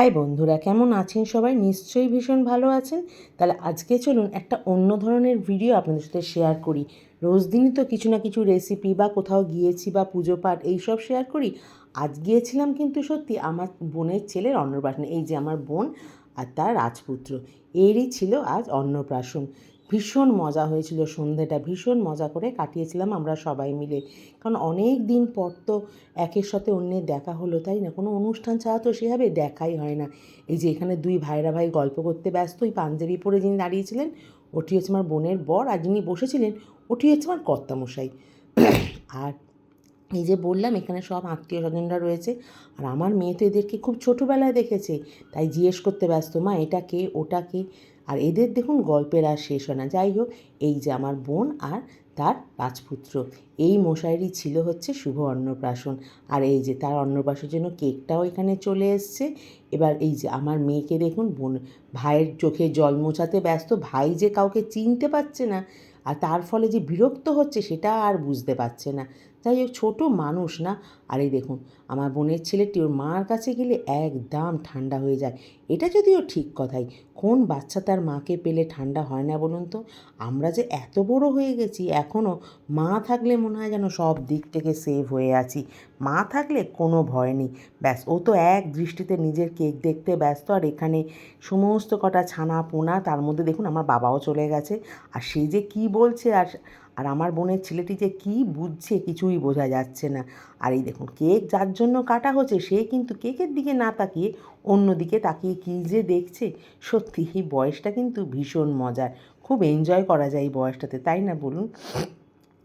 High বন্ধুরা, কেমন আছেন সবাই? নিশ্চয়ই ভীষণ ভালো আছেন। তাহলে আজকে চলুন একটা অন্য ধরনের ভিডিও আপনাদের সাথে শেয়ার করি। রোজ দিনই তো কিছু না কিছু রেসিপি বা কোথাও গিয়েছি বা পুজো পাঠ এইসব শেয়ার করি। আজ গিয়েছিলাম কিন্তু সত্যি আমার বোনের ছেলের অন্নপ্রাশন, এই যে আমার বোন আর তার রাজপুত্র। এরই ছিল আজ অন্নপ্রাশন। ভীষণ মজা হয়েছিল সন্ধেটা। ভীষণ মজা করে কাটিয়েছিলাম আমরা সবাই মিলে। কারণ অনেক দিন পর তো একের সাথে অন্যের দেখা হলো, তাই না? কোনো অনুষ্ঠান ছাড়া তো সেভাবে দেখাই হয় না। এই যে এখানে দুই ভাইরা ভাই গল্প করতে ব্যস্ত ওই পাঞ্জাবি পরে যিনি দাঁড়িয়েছিলেন, ওটি হচ্ছে আমার বোনের বর আর যিনি বসেছিলেন, ওটি হচ্ছে আমার কর্তামশাই। আর এই যে বললাম, এখানে সব আত্মীয় স্বজনরা রয়েছে। আর আমার মেয়ে তো এদেরকে খুব ছোটোবেলায় দেখেছে, তাই জিজ্ঞেস করতে ব্যস্ত, মা, এটা কে? ওটা কে? আর এদের দেখুন গল্পের আর শেষ হয় না। যাই হোক, এই যে আমার বোন আর তার রাজপুত্র, এই মশাইরই ছিল হচ্ছে শুভ অন্নপ্রাশন। আর এই যে তার অন্নপ্রাশনের জন্য কেকটাও এখানে চলে এসছে। এবার এই যে আমার মেয়েকে দেখুন, বোন, ভাইয়ের চোখে জল মোছাতে ব্যস্ত, ভাই যে কাউকে চিনতে পারছে না, আর তার ফলে যে বিরক্ত হচ্ছে সেটা আর বুঝতে পারছে না। যাই হোক, ছোটো মানুষ না। আর দেখুন, আমার বোনের ছেলেটি ওর মার কাছে গেলে একদম ঠান্ডা হয়ে যায়। এটা যদিও ঠিক কথাই, কোন বাচ্চা তার মাকে পেলে ঠান্ডা হয় না বলুন তো? আমরা যে এত বড় হয়ে গেছি, এখনও মা থাকলে মনে হয় যেন সব দিক থেকে সেভ হয়ে আছি। মা থাকলে কোনো ভয় নেই। ব্যাস, ও তো এক দৃষ্টিতে নিজের কেক দেখতে ব্যস্ত, আর এখানে সমস্ত কটা ছানা পোনা, তার মধ্যে দেখুন আমার বাবাও চলে গেছে। আর সে যে কি বলছে, আর আর আমার বোনের ছেলেটি যে কী বুঝছে কিছুই বোঝা যাচ্ছে না। আর এই দেখুন, কেক যার জন্য কাটা হচ্ছে, সে কিন্তু কেকের দিকে না তাকিয়ে অন্য দিকে তাকিয়ে কী যে দেখছে? সত্যি, এই বয়সটা কিন্তু ভীষণ মজার। খুব এনজয় করা যায় এই বয়সটাতে, তাই না বলুন?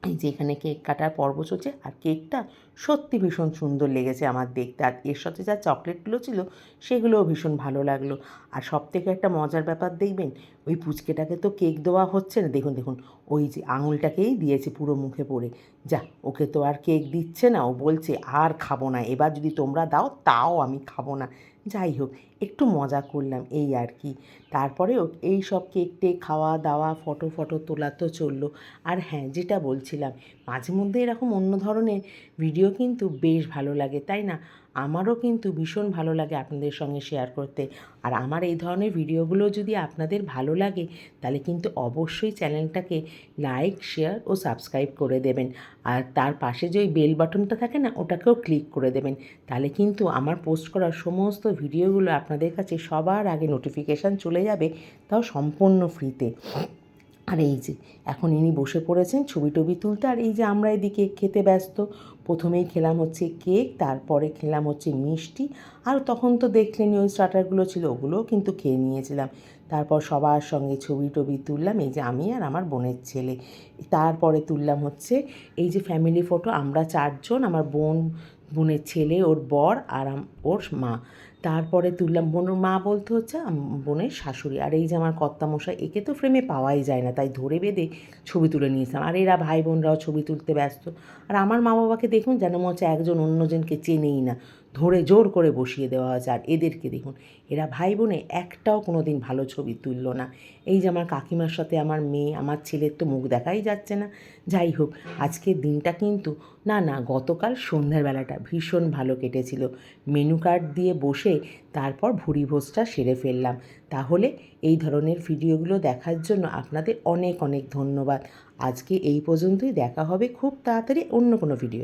এই যে এখানে কেক কাটার পর্ব চলছে, আর কেকটা সত্যি ভীষণ সুন্দর লেগেছে আমার দেখতে। আর এর সাথে যা চকলেটগুলো ছিল, সেগুলোও ভীষণ ভালো লাগল। আর সব থেকে একটা মজার ব্যাপার দেখবেন, ওই পুচকেটাকে তো কেক দেওয়া হচ্ছে না। দেখুন দেখুন ওই যে আঙুলটাকেই দিয়েছে পুরো মুখে পড়ে। যা, ওকে তো আর কেক দিচ্ছে না, ও বলছে, আর খাব না, এবার যদি তোমরা দাও, তাও আমি খাব না। যাই হোক, একটু মজা করলাম এই আর কি। তারপরে এই সব কেক টেক খাওয়া দাওয়া, ফটো ফটো তোলা তো চলল। আর হ্যাঁ যেটা বলছিলাম মাঝে মধ্যে এরকম অন্য ধরনের ভিডিও কিন্তু বেশ ভালো লাগে, তাই না? আমারও কিন্তু ভীষণ ভালো লাগে আপনাদের সঙ্গে শেয়ার করতে। আর আমার এই ধরনের ভিডিওগুলো যদি আপনাদের ভালো লাগে, তাহলে কিন্তু অবশ্যই চ্যানেলটাকে লাইক শেয়ার ও সাবস্ক্রাইব করে দেবেন। আর তার পাশে যে ওই বেল বাটনটা থাকে না, ওটাকেও ক্লিক করে দেবেন। তাহলে কিন্তু আমার পোস্ট করা সমস্ত ভিডিওগুলো আপনাদের কাছে সবার আগে নোটিফিকেশান চলে যাবে, তাও সম্পূর্ণ ফ্রিতে আর এই যে, এখন ইনি বসে পড়েছেন ছবি টবি তুলতে, আর এই যে আমরা এদিকে খেতে ব্যস্ত। প্রথমেই খেলাম হচ্ছে কেক, তারপরে খেলাম হচ্ছে মিষ্টি, আর তখন তো দেখলেনি ওই স্টার্টারগুলো ছিল, ওগুলোও কিন্তু খেয়ে নিয়েছিলাম। তারপর সবার সঙ্গে ছবি টবি তুললাম, এই যে আমি আর আমার বোনের ছেলে। তারপরে তুললাম হচ্ছে এই যে ফ্যামিলি ফটো আমরা চারজন, আমার বোন, বোনের ছেলে, ওর বর, আর ওর মা। তারপরে তুললাম বোনের মা বলতে হচ্ছে বোনের শাশুড়ি। আর এই যে আমার কর্তামশাই, একে তো ফ্রেমে পাওয়াই যায় না, তাই ধরে বেঁধে ছবি তুলে নিয়েছিলাম। আর এরা ভাই বোনরাও ছবি তুলতে ব্যস্ত। আর আমার মা বাবাকে দেখুন যেন মনে হচ্ছে একজন অন্যজনকে চেনেই না। ধরে জোর করে বসিয়ে দেওয়া হয়েছে। আর এদেরকে দেখুন, এরা ভাই বোনে একটাও কোনো দিন ভালো ছবি তুললো না। এই যে আমার কাকিমার সাথে আমার মেয়ে, আমার ছেলের তো মুখ দেখাই যাচ্ছে না। যাই হোক, আজকের দিনটা কিন্তু, না না, গতকাল সন্ধ্যার বেলাটা ভীষণ ভালো কেটেছিল। মেনু কার্ড দিয়ে বসে তারপর ভুড়ি ভোজটা সেরে ফেললাম। তাহলে এই ধরনের ভিডিওগুলো দেখার জন্য আপনাদের অনেক অনেক ধন্যবাদ। আজকে এই পর্যন্তই, দেখা হবে খুব তাড়াতাড়ি অন্য কোনো ভিডিও